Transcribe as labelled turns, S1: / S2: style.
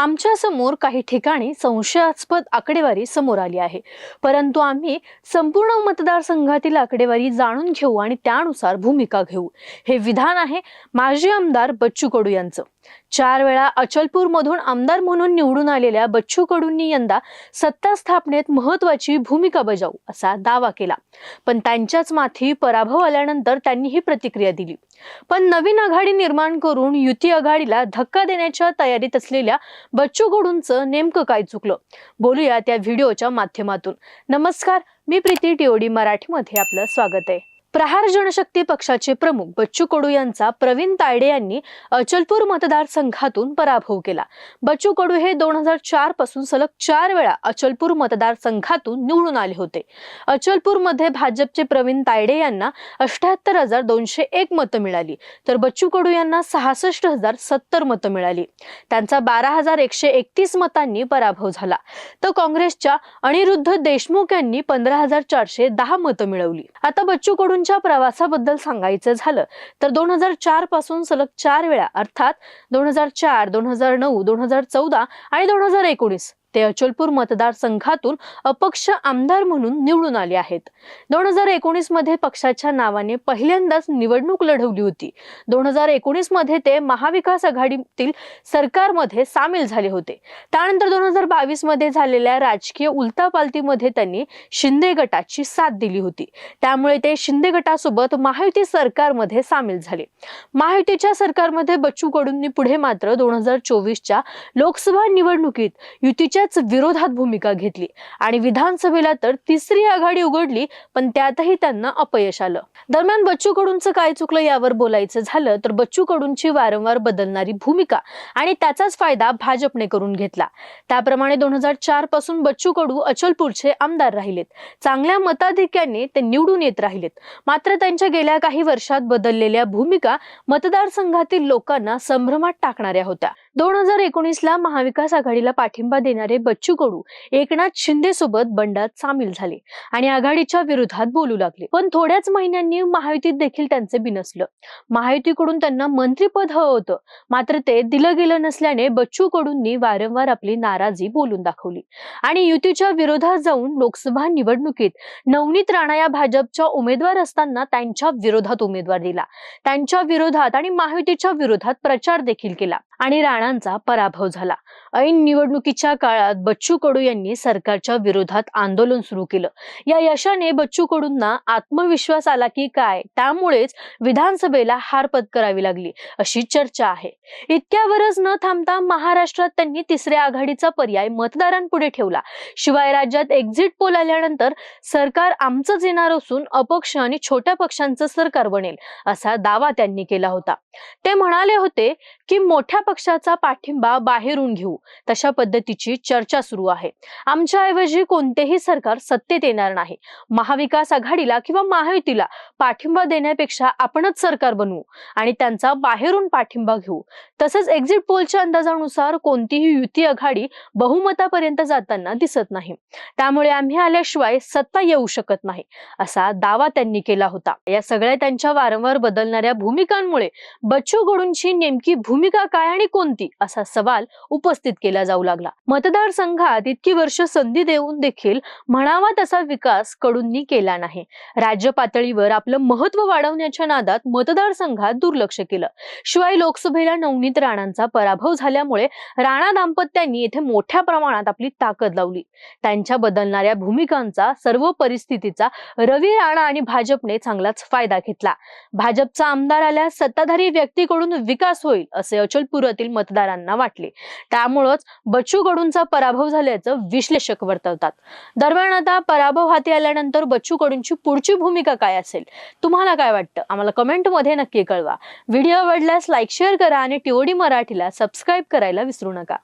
S1: आमच्यासमोर काही ठिकाणी संशयास्पद आकडेवारी समोर आली आहे. परंतु आम्ही संपूर्ण मतदारसंघातील आकडेवारी जाणून घेऊ आणि त्यानुसार भूमिका घेऊ. हे विधान आहे माजी आमदार बच्चू कडू यांचं. चार वेळा अचलपूर मधून आमदार म्हणून निवडून आलेल्या बच्चू कडूंनी यंदा सत्ता स्थापनेत महत्वाची भूमिका बजावू असा दावा केला. पण त्यांच्याच माथी पराभव आल्यानंतर त्यांनी ही प्रतिक्रिया दिली. पण नवीन आघाडी निर्माण करून युती आघाडीला धक्का देण्याच्या तयारीत असलेल्या बच्चू कडूंचं नेमकं काय चुकलं? बोलूया त्या व्हिडिओच्या माध्यमातून. नमस्कार मी प्रीती टिओडी मराठीमध्ये आपलं स्वागत आहे. प्रहार जनशक्ती पक्षाचे प्रमुख बच्चू कडू यांचा प्रवीण तायडे यांनी अचलपूर मतदारसंघातून पराभव केला. बच्चू कडू हे दोन हजार चारपासून सलग चार वेळा अचलपूर मतदारसंघातून निवडून आले होते. अचलपूरमध्ये भाजपचे प्रवीण तायडे यांना अष्ट्याहत्तर हजार दोनशे एक मतं मिळाली तर बच्चू कडू यांना सहासष्ट हजार सत्तर मतं मिळाली. त्यांचा बारा हजार एकशे एकतीस मतांनी पराभव झाला. तर काँग्रेसच्या अनिरुद्ध देशमुख यांनी पंधरा हजार चारशे दहा मतं मिळवली. आता बच्चू कडू कडूंच्या प्रवासाबद्दल सांगायचं झालं तर दोन हजार चारपासून सलग चार वेळा अर्थात दोन हजार चार दोन हजार नऊ दोन हजार चौदा आणि दोन हजार एकोणीस ते अचलपूर मतदारसंघातून अपक्ष आमदार म्हणून निवडून आले आहेत. दोन हजार एकोणीसमध्ये पक्षाच्या नावाने पहिल्यांदाच निवडणूक लढवली होती. दोन हजार एकोणीसमध्ये ते महाविकास आघाडीतील सरकारमध्ये सामील झाले होते. त्यानंतर दोन हजार बावीसमध्ये झालेल्या राजकीय उलतापालतीमध्ये त्यांनी शिंदे गटाची साथ दिली होती. त्यामुळे ते शिंदे गटासोबत महायुती सरकारमध्ये सामील झाले. महायुतीच्या सरकारमध्ये बच्चू कडूंनी पुढे मात्र दोन हजार चोवीसच्या लोकसभा निवडणुकीत युतीच्या युतीच्याच विरोधात भूमिका घेतली आणि विधानसभेला तर तिसरी आघाडी उघडली पण त्यातही त्यांना अपयश आलं. दरम्यान बच्चू कडूंचं काय चुकलं यावर बोलायचं झालं तर बच्चू कडूंची वारंवार बदलणारी भूमिका आणि त्याचाच फायदा भाजपने करून घेतला. त्याप्रमाणे दोन हजार चारपासून बच्चू कडू अचलपूरचे आमदार राहिलेत. चांगल्या मताधिक्याने ते निवडून येत राहिलेत. मात्र त्यांच्या गेल्या काही वर्षात बदललेल्या भूमिका मतदारसंघातील लोकांना संभ्रमात टाकणाऱ्या होत्या. दोन हजार एकोणीस ला महाविकास आघाडीला पाठिंबा देणारे बच्चू कडू एकनाथ शिंदे सोबत बंडात सामील झाले आणि आघाडीच्या विरोधात बोलू लागले. पण थोड्याच महिन्यांनी महायुतीत देखील त्यांचे बिनसलं. महायुतीकडून त्यांना मंत्रीपद हवं होतं. मात्र ते दिलं गेलं नसल्याने बच्चू कडूंनी वारंवार आपली नाराजी बोलून दाखवली. आणि युतीच्या विरोधात जाऊन लोकसभा निवडणुकीत नवनीत राणा या भाजपच्या उमेदवार असताना त्यांच्या विरोधात उमेदवार दिला. त्यांच्या विरोधात आणि महायुतीच्या विरोधात प्रचार देखील केला. आणि राणांचा पराभव झाला. ऐन निवडणुकीच्या काळात बच्चू कडू यांनी सरकारच्या विरोधात आंदोलन सुरू केलं. या यशाने बच्चू कडूंना आत्मविश्वास आला की काय? त्यामुळेच विधानसभेला हार पत्करावी लागली अशी चर्चा आहे. इतक्यावरच न थांबता महाराष्ट्रात त्यांनी तिसऱ्या आघाडीचा पर्याय मतदारांपुढे ठेवला. शिवाय राज्यात एक्झिट पोल आल्यानंतर सरकार आमचंच येणार असून अपक्ष आणि छोट्या पक्षांचं सरकार बनेल असा दावा त्यांनी केला होता. ते म्हणाले होते की मोठ्या पक्षाचा पाठिंबा बाहेरून घेऊ. तशा पद्धतीची चर्चा सुरू आहे. आमच्याऐवजी कोणतेही सरकार सत्तेत येणार नाही. महाविकास आघाडीला किंवा महायुतीला पाठिंबा देण्यापेक्षा आपणच सरकार बनवू आणि त्यांचा बाहेरून पाठिंबा घेऊ. तसंच एक्झिट पोलच्या अंदाजानुसार कोणतीही युती आघाडी बहुमतापर्यंत जाताना दिसत नाही. त्यामुळे आम्ही आल्याशिवाय सत्ता येऊ शकत नाही असा दावा त्यांनी केला होता. या सगळ्या त्यांच्या वारंवार बदलणाऱ्या भूमिकांमुळे बच्चू कडूंची नेमकी भूमिका काय आणि कोणती? होती असा सवाल उपस्थित केला जाऊ लागला. मतदारसंघात इतकी वर्ष संधी देऊन देखील म्हणावा तसा विकास कडूंनी केला नाही. राज्य पातळीवर आपलं महत्त्व वाढवण्याच्या नादात मतदारसंघात दुर्लक्ष केलं. शिवाय लोकसभेला नवनीत राणांचा पराभव झाल्यामुळे राणा दाम्पत्यांनी येथे मोठ्या प्रमाणात आपली ताकद लावली. त्यांच्या बदलणाऱ्या भूमिकांचा सर्व परिस्थितीचा रवी राणा आणि भाजपने चांगलाच फायदा घेतला. भाजपचा आमदार आल्यास सत्ताधारी व्यक्तीकडून विकास होईल असे अचलपुरातील मत मतदारांना वाटले. त्यामुळंच बच्चू कडूंचा पराभव झाल्याचं विश्लेषक वर्तवतात. दरम्यान आता पराभव हाती आल्यानंतर बच्चू कडूंची पुढची भूमिका काय असेल? तुम्हाला काय वाटतं? आम्हाला कमेंटमध्ये नक्की कळवा. व्हिडिओ आवडल्यास लाईक शेअर करा आणि टीओडी मराठीला सबस्क्राईब करायला विसरू नका.